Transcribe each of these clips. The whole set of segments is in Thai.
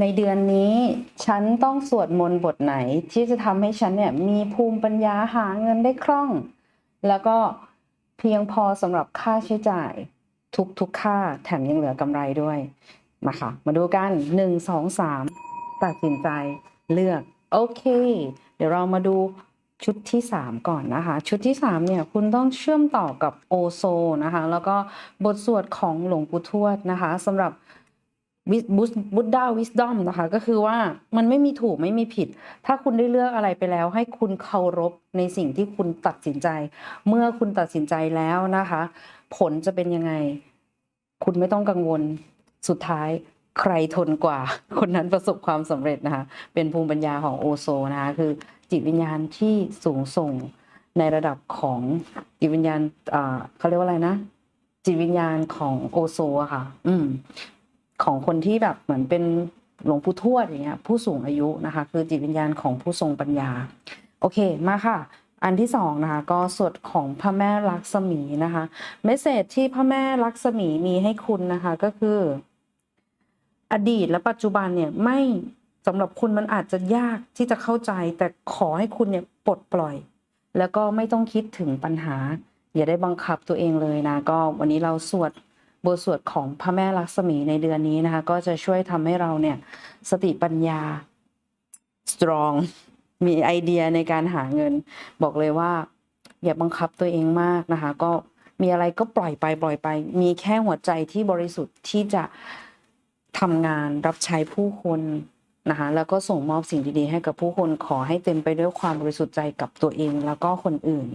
ในเดือนนี้ฉันต้องสวดมนต์บทไหนที่จะทำให้ฉันเนี่ยมีภูมิปัญญาหาเงินได้คล่อง แล้วก็เพียงพอสำหรับค่าใช้จ่ายทุกทุกๆค่าแถมยังเหลือกำไรด้วยมาค่ะมาดูกันหนึ่งสองสามตัดสินใจเลือก โอเค เดี๋ยวเรามาดูชุดที่ 3 ก่อนนะคะ ชุดที่ 3 เนี่ยคุณต้องเชื่อมต่อกับโอโซนะคะ แล้วก็บทสวดของหลวงปู่ทวดนะคะสำหรับ บุตดาวิสดอมนะคะก็คือว่ามันไม่มีถูกไม่มีผิด ถ้าคุณได้เลือกอะไรไปแล้ว ให้คุณเคารพในสิ่งที่คุณตัดสินใจ เมื่อคุณตัดสินใจแล้วนะคะ ผลจะเป็นยังไง คุณไม่ต้องกังวลสุดท้ายใครทนกว่า คนนั้นประสบความสำเร็จนะคะ เป็นภูมิปัญญาของโอโซนะคะคือจิตวิญญาณที่สูงส่งในระดับของจิตวิญญาณอ่าเขาเรียกว่าอะไรนะจิตวิญญาณของโอโซอะค่ะ อืม ของคนที่แบบเหมือนเป็นหลวงปู่ทวดอย่างเงี้ยผู้สูงอายุนะคะ คือจิตวิญญาณของผู้ทรงปัญญา โอเคมาค่ะ อันที่สองนะคะ ก็สวดของพระแม่ลักษมีนะคะเมสเซจที่พระแม่ลักษมีมีให้คุณนะคะก็คือ อดีตและปัจจุบันเนี่ยไม่สำหรับคุณมันอาจจะยากที่จะเข้าใจ แต่ขอให้คุณเนี่ยปลดปล่อย แล้วก็ไม่ต้องคิดถึงปัญหา อย่าได้บังคับตัวเองเลยนะ ก็วันนี้เราสวด บทสวดของพระแม่ลักษมีในเดือนนี้นะคะ ก็จะช่วยทำให้เราเนี่ยสติปัญญา strong มีไอเดียในการหาเงิน บอกเลยว่า อย่าบังคับตัวเองมากนะคะ ก็มีอะไรก็ปล่อยไปปล่อยไป มีแค่หัวใจที่บริสุทธิ์ที่จะทำงานรับใช้ผู้คนนะคะแล้วก็ส่งมอบสิ่งดีๆ ให้กับผู้คนขอให้เต็มไปด้วยความบริสุทธิ์ใจกับตัวเองแล้วก็คนอื่น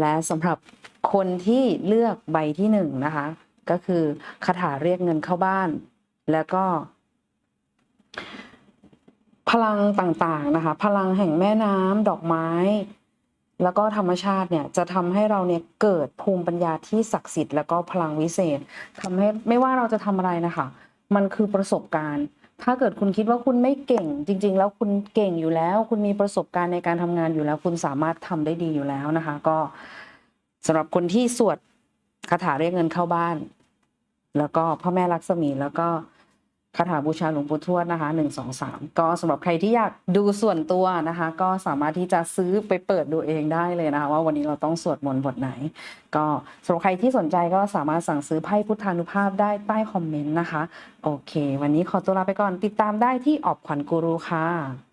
และสำหรับคนที่เลือกใบที่หนึ่งนะคะ ก็คือคาถาเรียกเงินเข้าบ้าน แล้วก็ พลังต่างๆนะคะ พลังแห่งแม่น้ำดอกไม้ แล้วก็ธรรมชาติเนี่ยจะทำให้เราเนี่ยเกิดภูมิปัญญาที่ศักดิ์สิทธิ์แล้วก็พลังวิเศษทำให้ไม่ว่าเราจะทำอะไรนะคะ มันคือประสบการณ์ถ้าเกิดคุณคิดว่าคุณไม่เก่ง จริง ๆ แล้วคุณเก่งอยู่แล้ว คุณมีประสบการณ์ในการทำงานอยู่แล้ว คุณสามารถทำได้ดีอยู่แล้วนะคะ ก็สำหรับคนที่สวดคาถาเรียกเงินเข้าบ้าน แล้วก็พ่อแม่ลักษมีแล้วก็คาถาบูชาหลวงปู่ทวดนะคะหนึ่งสองสามก็สำหรับใครที่อยากดูส่วนตัวนะคะ ก็สามารถที่จะซื้อไปเปิดดูเองได้เลยนะคะ ว่าวันนี้เราต้องสวดมนต์บทไหน ก็สำหรับใครที่สนใจก็สามารถสั่งซื้อไพ่พุทธานุภาพได้ใต้คอมเมนต์นะคะ โอเค วันนี้ขอตัวลาไปก่อนติดตามได้ที่ออบขวัญกูรูค่ะ